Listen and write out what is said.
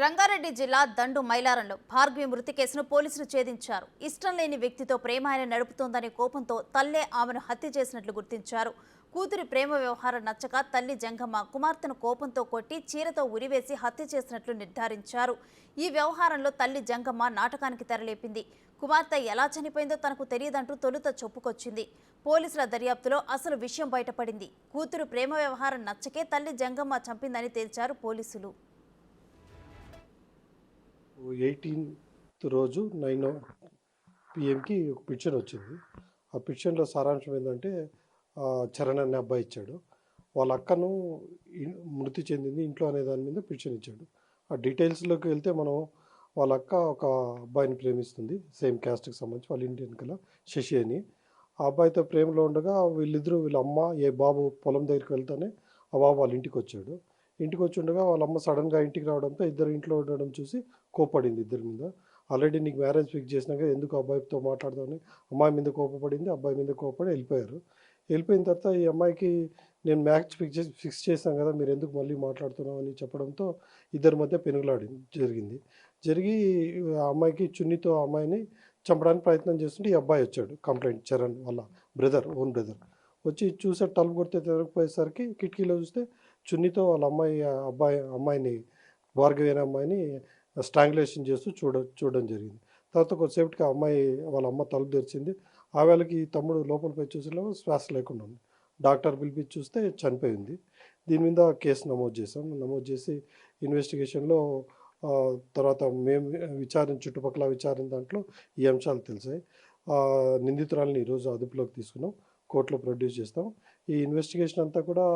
రంగారెడ్డి జిల్లా దండు మైలారంలో భార్గవి మృతి కేసును పోలీసులు ఛేదించారు. ఇష్టం లేని వ్యక్తితో ప్రేమ ఆయన నడుపుతోందనే కోపంతో తల్లే ఆమెను హత్య చేసినట్లు గుర్తించారు. కూతురి ప్రేమ వ్యవహారం నచ్చక తల్లి జంగమ్మ కుమార్తెను కోపంతో కొట్టి చీరతో ఉరివేసి హత్య చేసినట్లు నిర్ధారించారు. ఈ వ్యవహారంలో తల్లి జంగమ్మ నాటకానికి తెరలేపింది. కుమార్తె ఎలా చనిపోయిందో తనకు తెలియదంటూ తొలుత చెప్పుకొచ్చింది. పోలీసుల దర్యాప్తులో అసలు విషయం బయటపడింది. కూతురు ప్రేమ వ్యవహారం నచ్చకే తల్లి జంగమ్మ చంపిందని తేల్చారు పోలీసులు. ఎయిటీన్త్ రోజు నైన్ పిఎంకి ఒక పిక్చర్ వచ్చింది. ఆ పిక్చర్లో సారాంశం ఏంటంటే చరణ్ అనే అబ్బాయి ఇచ్చాడు. వాళ్ళ అక్కను మృతి చెందింది ఇంట్లో అనే దాని మీద పిక్చర్ ఇచ్చాడు. ఆ డీటెయిల్స్లోకి వెళ్తే మనం వాళ్ళ అక్క ఒక అబ్బాయిని ప్రేమిస్తుంది సేమ్ క్యాస్ట్కి సంబంధించి వాళ్ళ ఇంటి వెనకాల శశి అని. ఆ అబ్బాయితో ప్రేమలో ఉండగా వీళ్ళిద్దరూ వీళ్ళ అమ్మ ఏ బాబు పొలం దగ్గరికి వెళ్తానే ఆ బాబు వాళ్ళ ఇంటికి వచ్చాడు. ఇంటికి వచ్చి ఉండగా వాళ్ళ అమ్మ సడన్గా ఇంటికి రావడంతో ఇద్దరు ఇంట్లో ఉండడం చూసి కోపడింది ఇద్దరి మీద. ఆల్రెడీ నీకు మ్యారేజ్ ఫిక్స్ చేసినాక ఎందుకు అబ్బాయితో మాట్లాడదామని అమ్మాయి మీద కోపపడింది అబ్బాయి మీద కోపపడి వెళ్ళిపోయారు. వెళ్ళిపోయిన తర్వాత ఈ అమ్మాయికి నేను మ్యాచ్ ఫిక్స్ చేసి ఫిక్స్ చేశాను కదా మీరు ఎందుకు మళ్ళీ మాట్లాడుతున్నావు అని చెప్పడంతో ఇద్దరి మధ్య పెనుగులాడి జరిగింది. జరిగి ఆ అమ్మాయికి చున్నీతో అమ్మాయిని చంపడానికి ప్రయత్నం చేస్తుంటే ఈ అబ్బాయి వచ్చాడు కంప్లైంట్ చరణ్ వాళ్ళ బ్రదర్ ఓన్ బ్రదర్. వచ్చి చూసే తలుపు కొడితే తిరగపోయేసరికి కిటికీలో చూస్తే చున్నీతో వాళ్ళ అమ్మాయి అబ్బాయి అమ్మాయిని భార్గవి అనే అమ్మాయిని స్ట్రాంగులేషన్ చేస్తూ చూడ చూడడం జరిగింది. తర్వాత కొద్దిసేపటికి అమ్మాయి వాళ్ళ అమ్మ తలుపు తెరిచింది. ఆ వేళకి ఈ తమ్ముడు లోపల పోయి శ్వాస లేకుండా ఉంది. డాక్టర్ పిలిపించి చూస్తే చనిపోయింది దీని మీద కేసు నమోదు చేసాం నమోదు చేసి ఇన్వెస్టిగేషన్లో తర్వాత మేము విచారణ చుట్టుపక్కల విచారణ దాంట్లో ఈ అంశాలు తెలిసాయి. నిందితురాలని ఈరోజు అదుపులోకి తీసుకున్నాం. కోర్టులో ప్రొడ్యూస్ చేస్తాం. ఈ ఇన్వెస్టిగేషన్ అంతా కూడా